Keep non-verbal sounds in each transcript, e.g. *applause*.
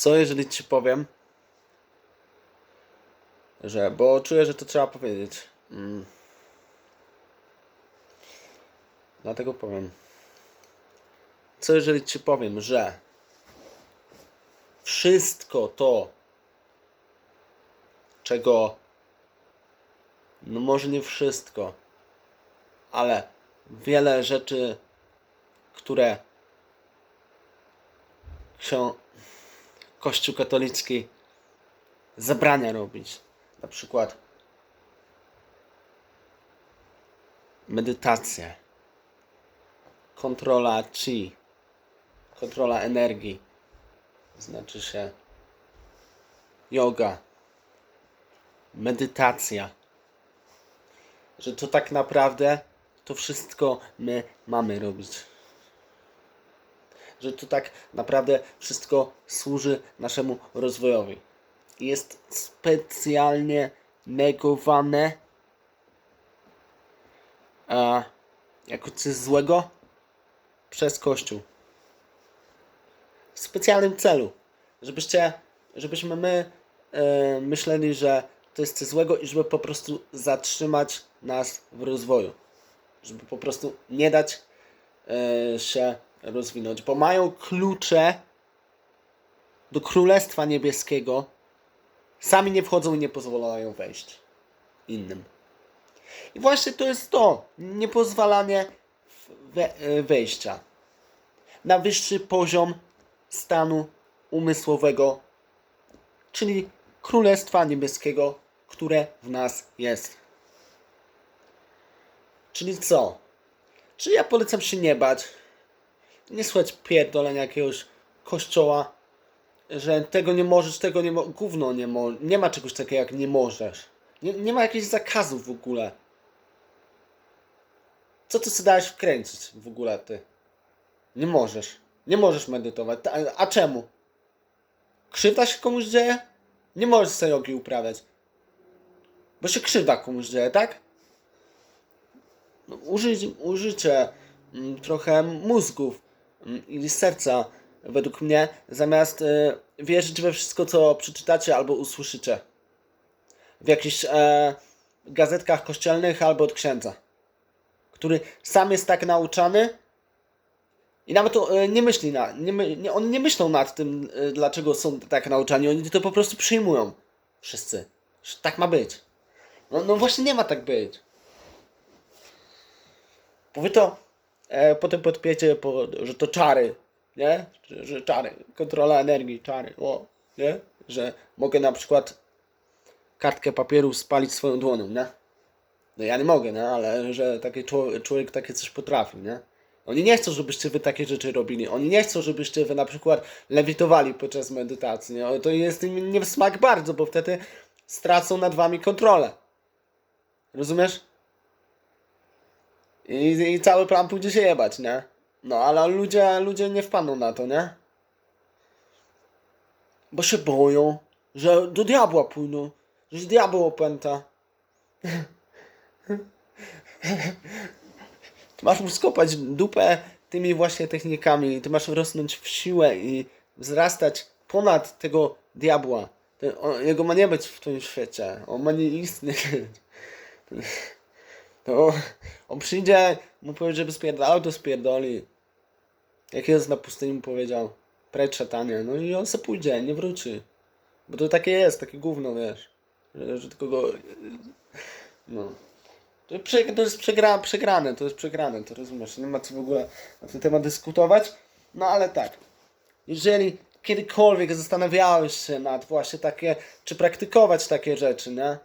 Co jeżeli ci powiem, że, bo czuję, że to trzeba powiedzieć. Mm. Dlatego powiem. Co jeżeli ci powiem, że wszystko to, czego, no może nie wszystko, ale wiele rzeczy, które ksią- Kościół katolicki zabrania robić. Na przykład medytację, kontrola chi, kontrola energii, znaczy się yoga, medytacja. Że to tak naprawdę to wszystko my mamy robić. Że to tak naprawdę wszystko służy naszemu rozwojowi. Jest specjalnie negowane a, jako coś złego przez Kościół. W specjalnym celu. Żebyście, żebyśmy my e, myśleli, że to jest coś złego i żeby po prostu zatrzymać nas w rozwoju. Żeby po prostu nie dać e, się rozwinąć. Bo mają klucze do Królestwa Niebieskiego. Sami nie wchodzą i nie pozwalają wejść innym. I właśnie to jest to. Niepozwalanie e, wejścia na wyższy poziom stanu umysłowego, czyli Królestwa Niebieskiego, które w nas jest. Czyli co? Czy ja polecam się nie bać, nie słuchać pierdolenia jakiegoś kościoła, że tego nie możesz, tego nie mo- gówno nie mo- nie ma czegoś takiego jak nie możesz. Nie, nie ma jakichś zakazów w ogóle. Co ty sobie dałeś wkręcić w ogóle ty? Nie możesz. Nie możesz medytować. Ta- A czemu? Krzywda się komuś dzieje? Nie możesz sobie jogi uprawiać. Bo się krzywda komuś dzieje, tak? No, użyć, użycie mm, trochę mózgów mm, i serca według mnie, zamiast y, wierzyć we wszystko, co przeczytacie albo usłyszycie. W jakichś e, gazetkach kościelnych albo od księdza. Który sam jest tak nauczany, i nawet e, nie myśli na, nie, nie, oni nie myślą nad tym, e, dlaczego są tak nauczani. Oni to po prostu przyjmują. Wszyscy. Że tak ma być. No, no właśnie nie ma tak być. Wy to e, potem podpiecie, po, że to czary, nie? Że, że czary, kontrola energii, czary, o, nie? Że mogę na przykład kartkę papieru spalić swoją dłonią, nie? No ja nie mogę, nie? Ale że taki człowiek, człowiek takie coś potrafi, nie? Oni nie chcą, żebyście wy takie rzeczy robili. Oni nie chcą, żebyście wy na przykład lewitowali podczas medytacji. Nie? To jest im nie w smak bardzo, bo wtedy stracą nad wami kontrolę. Rozumiesz? I, I cały plan pójdzie się jebać, nie? No, ale ludzie, ludzie nie wpadną na to, nie? Bo się boją, że do diabła pójdą, że diabeł opęta. Ty *laughs* masz mu skopać dupę tymi właśnie technikami. Ty masz rosnąć w siłę i wzrastać ponad tego diabła. Jego ma nie być w tym świecie. On ma nie istnieć. *laughs* To on przyjdzie, mu powie, żeby spierdalał, to spierdoli. Jak jest na pustyni mu powiedział, precz szatanie. No i on se pójdzie, nie wróci. Bo to takie jest, takie gówno, wiesz. Że, że tylko go... No. To, prze, to jest przegra, przegrane, to jest przegrane, to rozumiesz, nie ma co w ogóle na ten temat dyskutować. No ale tak, jeżeli kiedykolwiek zastanawiałeś się nad właśnie takie, czy praktykować takie rzeczy, nie?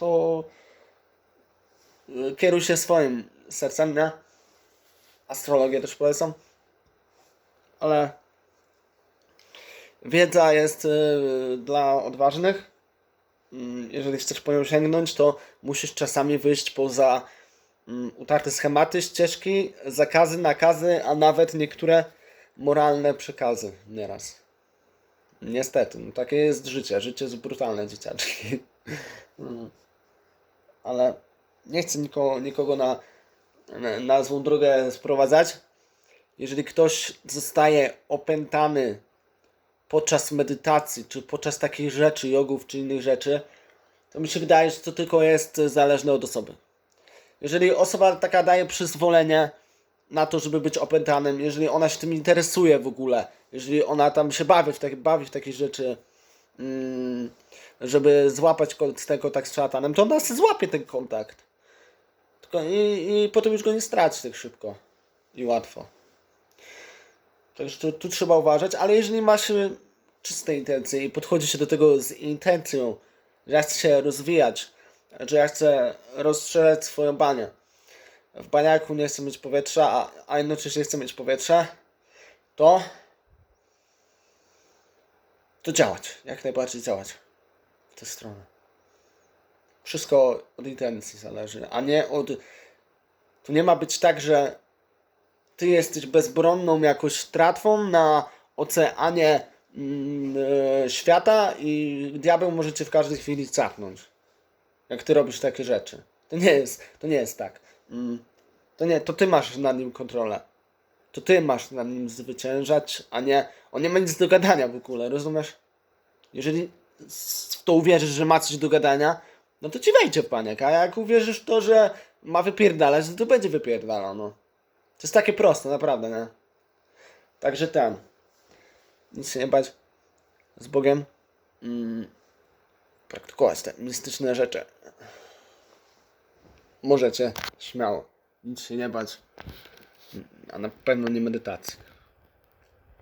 To kieruj się swoim sercem, nie? Astrologię też polecam. Ale wiedza jest y, dla odważnych mm, jeżeli chcesz po nią sięgnąć, to musisz czasami wyjść poza mm, utarte schematy, ścieżki, zakazy, nakazy, a nawet niektóre moralne przekazy nieraz. Niestety, no takie jest życie. Życie jest brutalne, dzieciaczki. *laughs* Ale nie chcę nikogo, nikogo na, na, złą drogę sprowadzać. jeżeli ktoś zostaje opętany podczas medytacji, czy podczas takich rzeczy, jogów, czy innych rzeczy, to mi się wydaje, że to tylko jest zależne od osoby. Jeżeli osoba taka daje przyzwolenie na to, żeby być opętanym, jeżeli ona się tym interesuje w ogóle, jeżeli ona tam się bawi w, tak, bawi w takie rzeczy, żeby złapać ten kontakt z szatanem, to ona sobie złapie ten kontakt. Tylko i, I potem już go nie straci tak szybko i łatwo. Także tu, tu trzeba uważać, ale jeżeli masz y, czyste intencje i podchodzi się do tego z intencją, że ja chcę się rozwijać, że ja chcę rozszerzać swoją banię. W baniaku nie chcę mieć powietrza, a, a jednocześnie chcę mieć powietrze, to to działać, jak najbardziej działać w tę stronę. Wszystko od intencji zależy, a nie od. Tu nie ma być tak, że ty jesteś bezbronną jakąś tratwą na oceanie e, świata i diabeł może cię w każdej chwili cachnąć. Jak ty robisz takie rzeczy. To nie jest, to nie jest tak. Mm, to nie, to ty masz nad nim kontrolę. To ty masz nad nim zwyciężać, a nie. On nie ma nic do gadania w ogóle, rozumiesz? Jeżeli w to uwierzysz, że ma coś do gadania, no to ci wejdzie paniek, a jak uwierzysz w to, że ma wypierdalać, no to będzie wypierdalał, no. To jest takie proste, naprawdę, nie? Także ten. Nic się nie bać. Z Bogiem. Mm, praktykować te mistyczne rzeczy. Możecie, śmiało. Nic się nie bać. A na pewno nie medytacji.